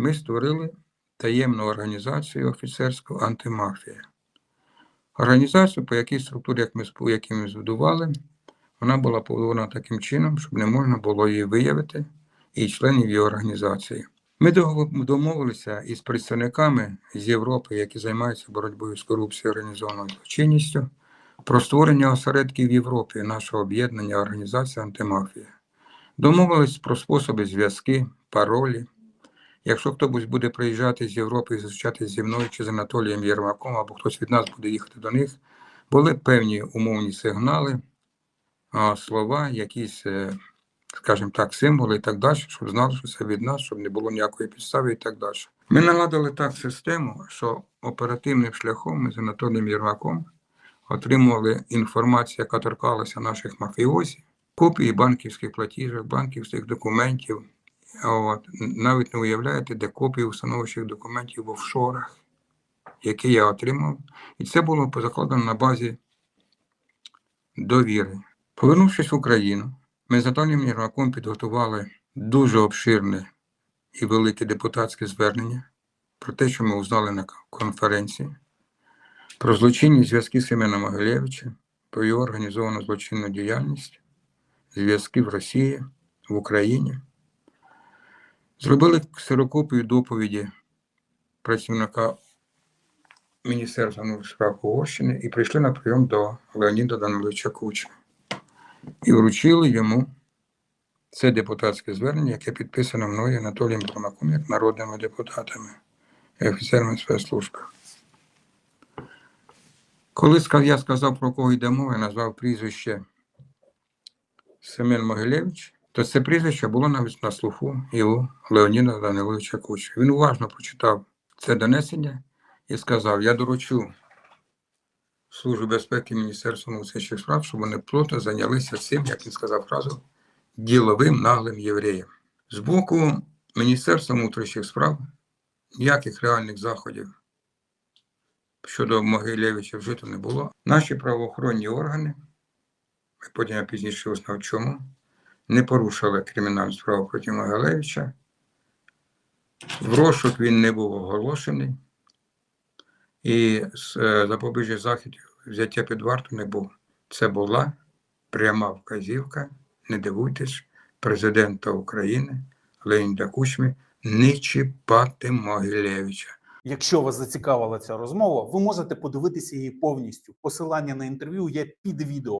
ми створили таємну організацію офіцерську антимафія. Організацію, по якій структурі, як ми, які ми збудували, вона була побудована таким чином, щоб не можна було її виявити і членів її організації. Ми домовилися із представниками з Європи, які займаються боротьбою з корупцією організованою злочинністю, про створення осередків в Європі нашого об'єднання організації антимафія. Домовились про способи зв'язки, паролі. Якщо хтось буде приїжджати з Європи і зустрічатися зі мною чи з Анатолієм Єрмаком, або хтось від нас буде їхати до них, були певні умовні сигнали, слова, якісь, е, скажімо так, символи і так далі, щоб знали, що це від нас, щоб не було ніякої підстави і так далі. Ми наладили так систему, що оперативним шляхом ми з Анатолієм Єрмаком отримували інформацію, яка торкалася наших мафіозів, копії банківських платіжок, банківських документів. От, навіть не уявляєте, де копії установчих документів в офшорах, які я отримав. І це було закладено на базі довіри. Повернувшись в Україну, ми з Анатолієм Єрмаком підготували дуже обширне і велике депутатське звернення про те, що ми узнали на конференції, про злочинні зв'язки Семена Могилевича, про його організовану злочинну діяльність, зв'язки в Росії, в Україні. Зробили ксерокопію доповіді працівника Міністерства внутрішніх справ Угорщини і прийшли на прийом до Леоніда Даниловича Кучми. І вручили йому це депутатське звернення, яке підписано мною Анатолієм Бромаком як народними депутатами і офіцерами спецслужби. Коли я сказав, про кого йде мова, я назвав прізвище Семен Могилевич, то це прізвище було навіть на слуху і у Леоніда Даниловича Кучма. Він уважно прочитав це донесення і сказав: Я доручу Службі безпеки Міністерства внутрішніх справ, щоб вони плотно зайнялися цим, як він сказав фразу, діловим наглим євреєм. З боку Міністерства внутрішніх справ ніяких реальних заходів щодо Могилєвича вжито не було. Наші правоохоронні органи, ми потім я пізніше узнав чому, не порушили кримінальну справу проти Могилевича. В розшук він не був оголошений, і е, запобіжних взяття під варту не було. Це була пряма вказівка, не дивуйтесь, президента України Леоніда Кучми не чіпати Могилевича. Якщо вас зацікавила ця розмова, ви можете подивитися її повністю. Посилання на інтерв'ю є під відео.